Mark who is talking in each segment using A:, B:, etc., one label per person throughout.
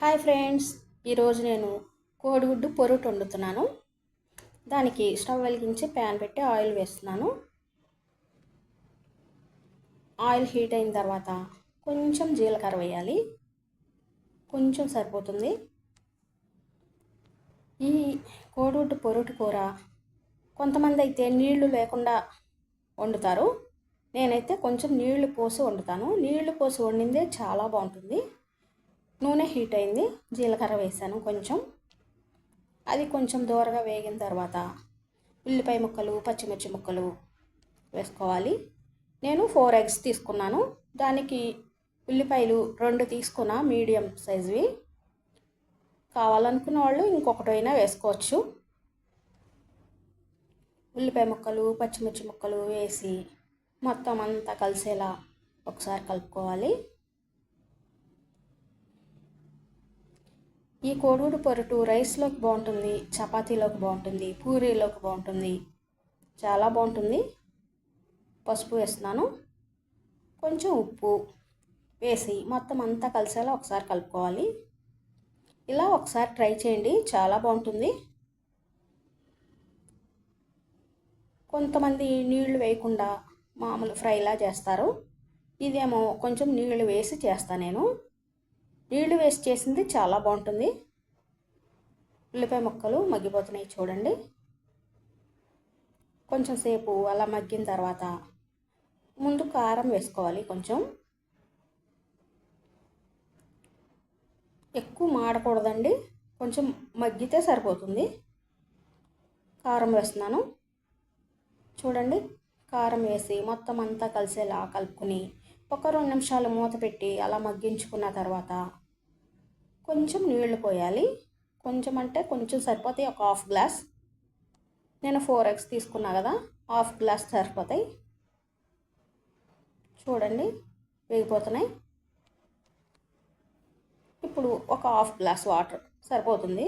A: Hi friends ఈరోజు నేను కోడిగుడ్డు పొరుటు వండుతున్నాను. దానికి స్టవ్ వెలిగించి ప్యాన్ పెట్టి ఆయిల్ వేస్తున్నాను. ఆయిల్ హీట్ అయిన తర్వాత కొంచెం జీలకర్ర వేయాలి. కొంచెం సరిపోతుంది. ఈ కోడిగుడ్డు పొరుటు కూర కొంతమంది అయితే నీళ్ళు లేకుండా వండుతారు. నేనైతే కొంచెం నీళ్ళు పోసి వండుతాను. నీళ్ళు పోసి వండిందే చాలా బాగుంటుంది. నూనె హీట్ అయింది. జీలకర్ర వేసాను కొంచెం. అది కొంచెం దూరగా వేగిన తర్వాత ఉల్లిపాయ ముక్కలు పచ్చిమిర్చి ముక్కలు వేసుకోవాలి. నేను ఫోర్ ఎగ్స్ తీసుకున్నాను. దానికి ఉల్లిపాయలు రెండు తీసుకున్న మీడియం సైజువి. కావాలనుకున్న వాళ్ళు ఇంకొకటైనా వేసుకోవచ్చు. ఉల్లిపాయ ముక్కలు పచ్చిమిర్చి ముక్కలు వేసి మొత్తం అంతా కలిసేలా ఒకసారి కలుపుకోవాలి. ఈ కోడిగుడు పొరటు రైస్లోకి బాగుంటుంది చపాతీలోకి బాగుంటుంది పూరీలోకి బాగుంటుంది. చాలా బాగుంటుంది. పసుపు వేస్తున్నాను. కొంచెం ఉప్పు వేసి మొత్తం అంతా కలిసేలా ఒకసారి కలుపుకోవాలి. ఇలా ఒకసారి ట్రై చేయండి. చాలా బాగుంటుంది. కొంతమంది నీళ్ళు వేయకుండా మామూలు ఫ్రైలా చేస్తారు. ఇదేమో కొంచెం నీళ్ళు వేసి చేస్తాను నేను. నీళ్ళు వేస్ట్ చేసింది చాలా బాగుంటుంది. ఉల్లిపాయ ముక్కలు మగ్గిపోతున్నాయి చూడండి. కొంచెం సేపు అలా మగ్గిన తర్వాత ముందు కారం వేసుకోవాలి కొంచెం. ఎక్కువ మాడకూడదండి. కొంచెం మగ్గితే సరిపోతుంది. కారం వేస్తున్నాను. చూడండి కారం వేసి మొత్తం అంతా కలిసేలా కలుపుకుని ఒక రెండు నిమిషాలు మూత పెట్టి అలా మగ్గించుకున్న తర్వాత కొంచెం నీళ్ళు పోయాలి. కొంచెం అంటే కొంచెం సరిపోతాయి. ఒక హాఫ్ గ్లాస్. నేను ఫోర్ ఎగ్స్ తీసుకున్నా కదా హాఫ్ గ్లాస్ సరిపోతాయి. చూడండి వేగిపోతున్నాయి. ఇప్పుడు ఒక హాఫ్ గ్లాస్ వాటర్ సరిపోతుంది.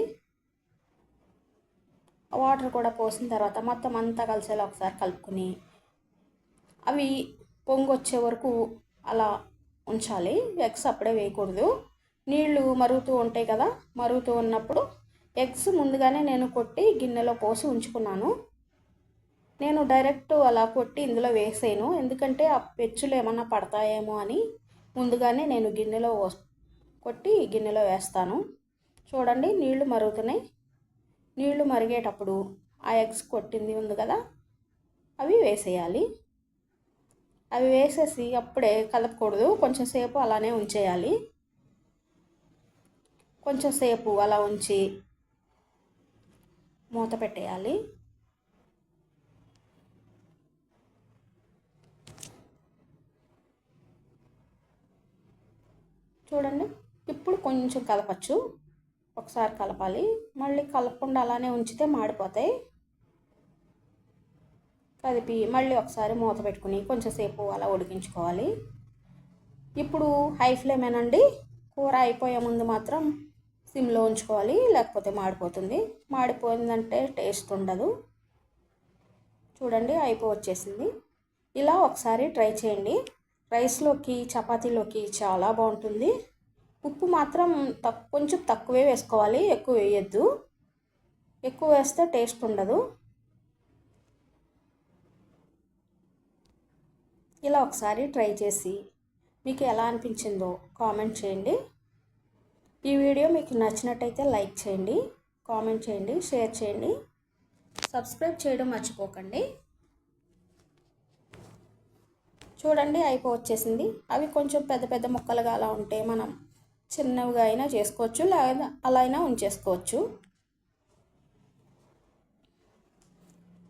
A: వాటర్ కూడా పోసిన తర్వాత మొత్తం అంతా కలిసేలా ఒకసారి కలుపుకొని అవి పొంగు వచ్చే వరకు అలా ఉంచాలి. ఎగ్స్ అప్పుడే వేయకూడదు. నీళ్ళు మరుగుతూ ఉంటాయి కదా మరుగుతూ ఉన్నప్పుడు ఎగ్స్ ముందుగానే నేను కొట్టి గిన్నెలో పోసి ఉంచుకున్నాను. నేను డైరెక్ట్ అలా కొట్టి ఇందులో వేసాను ఎందుకంటే ఆ పెచ్చులు ఏమన్నా పడతాయేమో అని ముందుగానే నేను గిన్నెలో కొట్టి గిన్నెలో వేస్తాను. చూడండి నీళ్ళు మరుగుతున్నాయి. నీళ్ళు మరిగేటప్పుడు ఆ ఎగ్స్ కొట్టింది ఉంది కదా అవి వేసేయాలి. అవి వేసేసి అప్పుడే కలపకూడదు. కొంచెం సేపు అలానే ఉంచేయాలి. కొంచెం సేపు అలా ఉంచి మూత పెట్టేయాలి. చూడండి ఇప్పుడు కొంచెం కలపచ్చు. ఒకసారి కలపాలి. మళ్ళీ కలపకుండా అలానే ఉంచితే మాడిపోతాయి. కదిపి మళ్ళీ ఒకసారి మూత పెట్టుకుని కొంచెంసేపు అలా ఉడికించుకోవాలి. ఇప్పుడు హై ఫ్లేమేనండి కూర అయిపోయే ముందు మాత్రం సిమ్లో ఉంచుకోవాలి లేకపోతే మాడిపోతుంది. మాడిపోయిందంటే టేస్ట్ ఉండదు. చూడండి అయిపో వచ్చేసింది. ఇలా ఒకసారి ట్రై చేయండి. రైస్లోకి చపాతీలోకి చాలా బాగుంటుంది. ఉప్పు మాత్రం తక్ కొంచెం తక్కువే వేసుకోవాలి ఎక్కువ వేయద్దు. ఎక్కువ వేస్తే టేస్ట్ ఉండదు. ఇలా ఒకసారి ట్రై చేసి మీకు ఎలా అనిపించిందో కామెంట్ చేయండి. ఈ వీడియో మీకు నచ్చినట్టయితే లైక్ చేయండి కామెంట్ చేయండి షేర్ చేయండి. సబ్స్క్రైబ్ చేయడం మర్చిపోకండి. చూడండి అయిపో వచ్చేసింది. అవి కొంచెం పెద్ద పెద్ద ముక్కలుగా అలా ఉంటే మనం చిన్నవిగా అయినా చేసుకోవచ్చు లేదా అలా అయినా ఉంచేసుకోవచ్చు.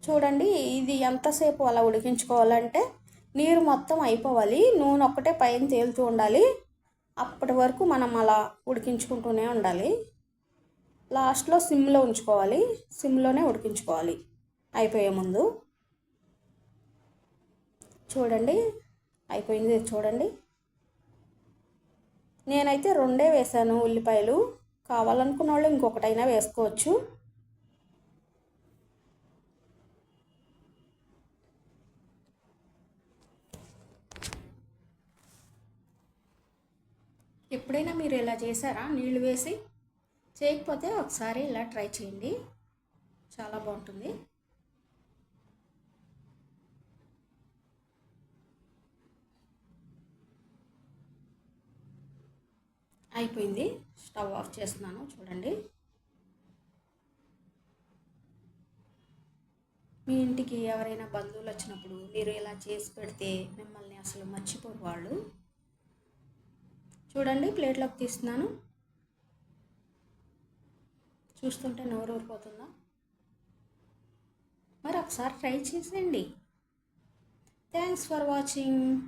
A: చూడండి ఇది ఎంతసేపు అలా ఉడికించుకోవాలంటే నీరు మొత్తం అయిపోవాలి. నూనె ఒక్కటే పైన తేలుతూ ఉండాలి. అప్పటి వరకు మనం అలా ఉడికించుకుంటూనే ఉండాలి. లాస్ట్లో సిమ్లో ఉంచుకోవాలి. సిమ్లోనే ఉడికించుకోవాలి. అయిపోయే ముందు. చూడండి. అయిపోయింది చూడండి. నేనైతే రెండే వేసాను ఉల్లిపాయలు. కావాలనుకున్న వాళ్ళు ఇంకొకటైనా వేసుకోవచ్చు. ఎప్పుడైనా మీరు ఇలా చేశారా? నీళ్ళు వేసి చేయకపోతే ఒకసారి ఇలా ట్రై చేయండి. చాలా బాగుంటుంది. అయిపోయింది. స్టవ్ ఆఫ్ చేస్తున్నాను. చూడండి. మీ ఇంటికి ఎవరైనా బంధువులు వచ్చినప్పుడు మీరు ఇలా చేసి పెడితే మిమ్మల్ని అసలు మర్చిపోరు వాళ్ళు. చూడండి ప్లేట్లోకి తీస్తున్నాను. చూస్తుంటే నోరు ఊరిపోతుందా? మరి ఒకసారి ట్రై చేసేయండి. Thanks for watching